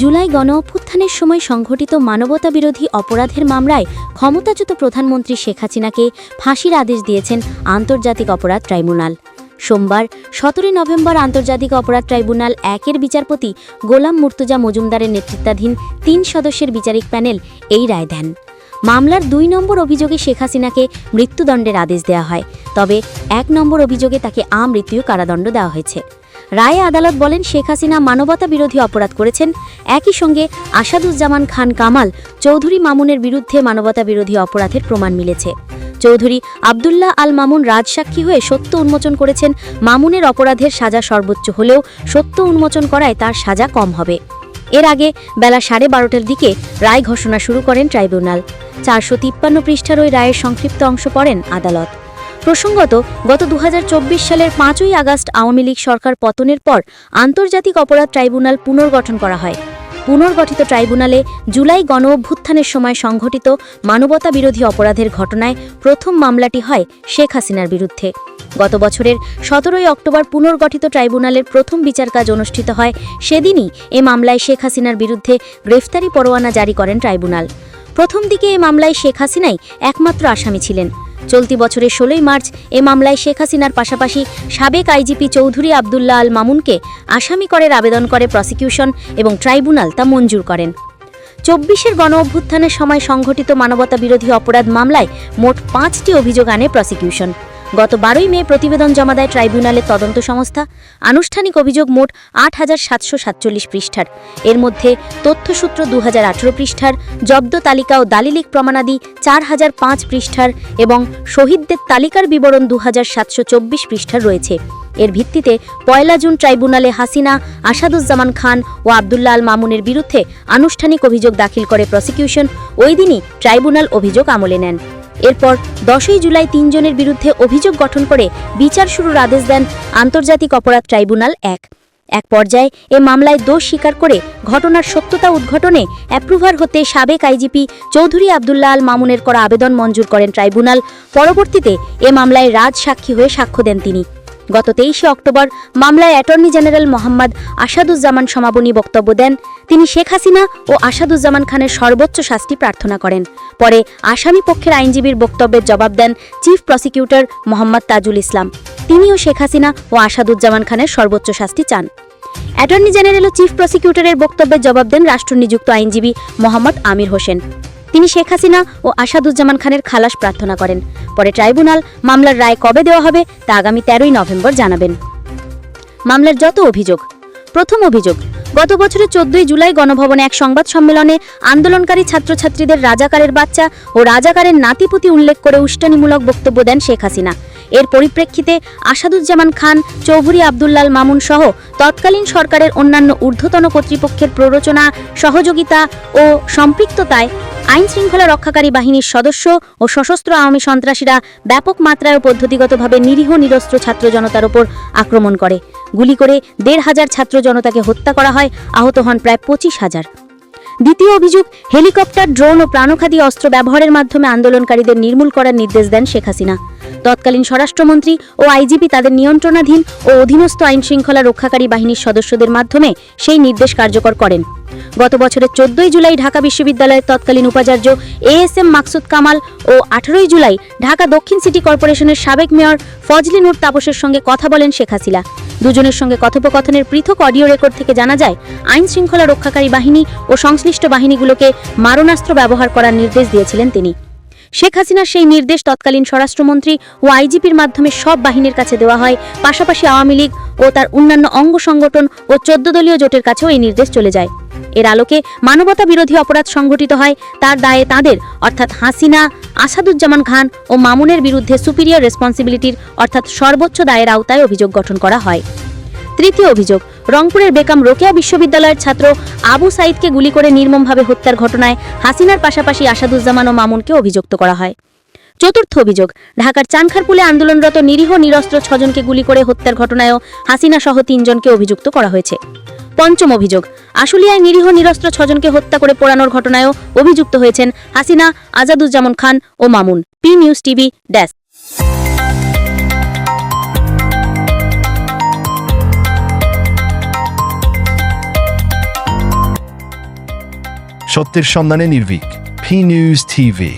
জুলাই গণ অভ্যুত্থানের সময় সংঘটিত মানবতা বিরোধী অপরাধের মামলায় ক্ষমতাচ্যুত প্রধানমন্ত্রী শেখ হাসিনাকে ফাঁসির আদেশ দিয়েছেন আন্তর্জাতিক অপরাধ ট্রাইব্যুনাল। সোমবার, সতেরোই নভেম্বর আন্তর্জাতিক অপরাধ ট্রাইব্যুনাল একের বিচারপতি গোলাম মুর্তুজা মজুমদারের নেতৃত্বাধীন তিন সদস্যের বিচারিক প্যানেল এই রায় দেন। মামলার দুই নম্বর অভিযোগে শেখ হাসিনাকে মৃত্যুদণ্ডের আদেশ দেওয়া হয়, তবে এক নম্বর অভিযোগে তাকে আমৃত্যু কারাদণ্ড দেওয়া হয়েছে। রায়ে আদালত বলেন, শেখ হাসিনা মানবতা বিরোধী অপরাধ করেছেন। একই সঙ্গে আসাদুজ্জামান খান কামাল, চৌধুরী মামুনের বিরুদ্ধে মানবতা বিরোধী অপরাধের প্রমাণ মিলেছে। চৌধুরী আবদুল্লাহ আল মামুন রাজসাক্ষী হয়ে সত্য উন্মোচন করেছেন। মামুনের অপরাধের সাজা সর্বোচ্চ হলেও সত্য উন্মোচন করায় তার সাজা কম হবে। এর আগে বেলা সাড়ে বারোটার দিকে রায় ঘোষণা শুরু করেন ট্রাইব্যুনাল। চারশো তিপ্পান্ন পৃষ্ঠার ওই রায়ের সংক্ষিপ্ত অংশ পড়েন আদালত। প্রসঙ্গত, গত দু হাজার চব্বিশ সালের পাঁচই আগস্ট আওয়ামী লীগ সরকার পতনের পর আন্তর্জাতিক অপরাধ ট্রাইব্যুনাল পুনর্গঠন করা হয়। পুনর্গঠিত ট্রাইব্যুনালে জুলাই গণ অভ্যুত্থানের সময় সংঘটিত মানবতা বিরোধী অপরাধের ঘটনায় প্রথম মামলাটি হয় শেখ হাসিনার বিরুদ্ধে। গত বছরের সতেরোই অক্টোবর পুনর্গঠিত ট্রাইব্যুনালের প্রথম বিচার কাজ অনুষ্ঠিত হয় সেদিনই এ মামলায় শেখ হাসিনার বিরুদ্ধে গ্রেফতারি পরোয়ানা জারি করেন ট্রাইব্যুনাল। প্রথম দিকে এ মামলায় শেখ হাসিনাই একমাত্র আসামি ছিলেন। চলতি বছরের ষোলোই মার্চ এ মামলায় শেখ হাসিনার পাশাপাশি সাবেক আইজিপি চৌধুরী আবদুল্লা আল মামুনকে আসামি করার আবেদন করে প্রসিকিউশন এবং ট্রাইব্যুনাল তা মঞ্জুর করেন। চব্বিশের গণ অভ্যুত্থানের সময় সংঘটিত মানবতা বিরোধী অপরাধ মামলায় মোট পাঁচটি অভিযোগ আনে প্রসিকিউশন। গত বারোই মে প্রতিবেদন জমা দেয় ট্রাইব্যুনালের তদন্ত সংস্থা। আনুষ্ঠানিক অভিযোগ মোট আট হাজার সাতশো সাতচল্লিশ পৃষ্ঠার। এর মধ্যে তথ্যসূত্র দু হাজার আঠেরো পৃষ্ঠার, জব্দ তালিকা ও দালিলিক প্রমাণাদি চার হাজার পাঁচ পৃষ্ঠার এবং শহীদদের তালিকার বিবরণ দু হাজার সাতশো চব্বিশ পৃষ্ঠার রয়েছে। এর ভিত্তিতে পয়লা জুন ট্রাইব্যুনালে হাসিনা, আসাদুজ্জামান খান ও আবদুল্লা আল মামুনের বিরুদ্ধে আনুষ্ঠানিক অভিযোগ দাখিল করে প্রসিকিউশন। ওই দিনই ট্রাইব্যুনাল অভিযোগ আমলে নেন। এরপর দশই জুলাই তিনজনের বিরুদ্ধে অভিযোগ গঠন করে বিচার শুরুর আদেশ দেন আন্তর্জাতিক অপরাধ ট্রাইব্যুনাল এক। এক পর্যায়ে এ মামলায় দোষ স্বীকার করে ঘটনার সত্যতা উদ্ঘটনে অ্যাপ্রুভার হতে সাবেক আইজিপি চৌধুরী আবদুল্লাহ আল মামুনের করা আবেদন মঞ্জুর করেন ট্রাইব্যুনাল। পরবর্তীতে এ মামলায় রাজ সাক্ষী হয়ে সাক্ষ্য দেন তিনি। গত তেইশে অক্টোবর মামলায় অ্যাটর্নি জেনারেল মোহাম্মদ আসাদুজ্জামান সমাপনী বক্তব্য দেন। তিনি শেখ হাসিনা ও আসাদুজ্জামান খানের সর্বোচ্চ শাস্তি প্রার্থনা করেন। পরে আসামি পক্ষের আইনজীবীর বক্তব্যের জবাব দেন চিফ প্রসিকিউটর মোহাম্মদ তাজুল ইসলাম। তিনিও শেখ হাসিনা ও আসাদুজ্জামান খানের সর্বোচ্চ শাস্তি চান। অ্যাটর্নি জেনারেল ও চিফ প্রসিকিউটরের বক্তব্যের জবাব দেন রাষ্ট্রনিযুক্ত আইনজীবী মোহাম্মদ আমির হোসেন। তিনি শেখ হাসিনা ও আসাদুজ্জামান খানের খালাস প্রার্থনা করেন। পরে ট্রাইব্যুনাল মামলার রায় কবে দেওয়া হবে তা আগামী তেরোই নভেম্বর জানাবেন। মামলার যত অভিযোগ, প্রথম অভিযোগ, গত বছরের চোদ্দই জুলাই গণভবনে এক সংবাদ সম্মেলনে আন্দোলনকারী ছাত্রছাত্রীদের রাজাকারের বাচ্চা ও রাজাকারের নাতিপুতি উল্লেখ করে উস্কানিমূলক বক্তব্য দেন শেখ হাসিনা। এর পরিপ্রেক্ষিতে আসাদুজ্জামান খান, চৌধুরী আবদুল্লাল মামুন সহ তৎকালীন সরকারের অন্যান্য ঊর্ধ্বতন কর্তৃপক্ষের প্ররোচনা, সহযোগিতা ও সম্পৃক্ততায় আইন শৃঙ্খলা রক্ষাকারী বাহিনীর সদস্য ও সশস্ত্র আওয়ামী সন্ত্রাসীরা ব্যাপক মাত্রায় ও পদ্ধতিগতভাবে নিরীহ নিরস্ত্র ছাত্র জনতার ওপর আক্রমণ করে। গুলি করে দেড় হাজার ছাত্র জনতাকে হত্যা করা হয়। আহত হন প্রায় পঁচিশ হাজার। দ্বিতীয় অভিযোগ, হেলিকপ্টার, ড্রোন ও প্রাণঘাতী অস্ত্র ব্যবহারের মাধ্যমে আন্দোলনকারীদের নির্মূল করার নির্দেশ দেন শেখ হাসিনা। তৎকালীন স্বরাষ্ট্রমন্ত্রী ও আইজিপি তাদের নিয়ন্ত্রণাধীন ও অধীনস্থ আইন শৃঙ্খলা রক্ষাকারী বাহিনীর সদস্যদের মাধ্যমে সেই নির্দেশ কার্যকর করেন। গত বছরের চোদ্দই জুলাই ঢাকা বিশ্ববিদ্যালয়ের তৎকালীন উপাচার্য A S M Maksud Kamal ও আঠারোই জুলাই ঢাকা দক্ষিণ সিটি কর্পোরেশনের সাবেক মেয়র ফজলি নূর তাপসের সঙ্গে কথা বলেন শেখ হাসিনা। দুজনের সঙ্গে কথোপকথনের পৃথক অডিও রেকর্ড থেকে জানা যায়, আইন শৃঙ্খলা রক্ষাকারী বাহিনী ও সংশ্লিষ্ট বাহিনীগুলোকে মারণাস্ত্র ব্যবহার করার নির্দেশ দিয়েছিলেন তিনি। শেখ হাসিনার সেই নির্দেশ তৎকালীন স্বরাষ্ট্রমন্ত্রী ও আইজিপির মাধ্যমে সব বাহিনীর কাছে দেওয়া হয়। পাশাপাশি আওয়ামী লীগ ও তার অন্যান্য অঙ্গ সংগঠন ও চোদ্দ দলীয় জোটের কাছেও এই নির্দেশ চলে যায়। এর আলোকে মানবতা বিরোধী অপরাধ সংঘটিত হয়। তার দায়ে তাদের, অর্থাৎ হাসিনা, আসাদুজ্জামান খান ও মামুনের বিরুদ্ধে সুপিরিয়র রেসপন্সিবিলিটির, অর্থাৎ সর্বোচ্চ দায়ের আওতায় অভিযোগ গঠন করা হয়। তৃতীয় অভিযোগ, রংপুরের বেকাম রোকেয়া বিশ্ববিদ্যালয়ের ছাত্র আবু সাইদকে গুলি করে নির্মমভাবে হত্যার ঘটনায় হাসিনার পাশাপাশি আসাদুজ্জামান ও মামুনকে অভিযুক্ত করা হয়। চতুর্থ অভিযোগ, ঢাকার চানখারপুলে আন্দোলনরত নিরীহ নিরস্ত্র ছজনকে গুলি করে হত্যার ঘটনায়ও হাসিনা সহ তিনজনকে অভিযুক্ত করা হয়েছে। পঞ্চম অভিযোগ। আশুলিয়ায় নিরীহ নিরস্ত্র ছজনকে হত্যা করে পোড়ানোর ঘটনায়ও অভিযুক্ত হয়েছেন হাসিনা, আজাদুজ্জামান খান ও Mamun. P news TV, desk. সত্যের সন্ধানে নির্ভীক, পি নিউজ টিভি।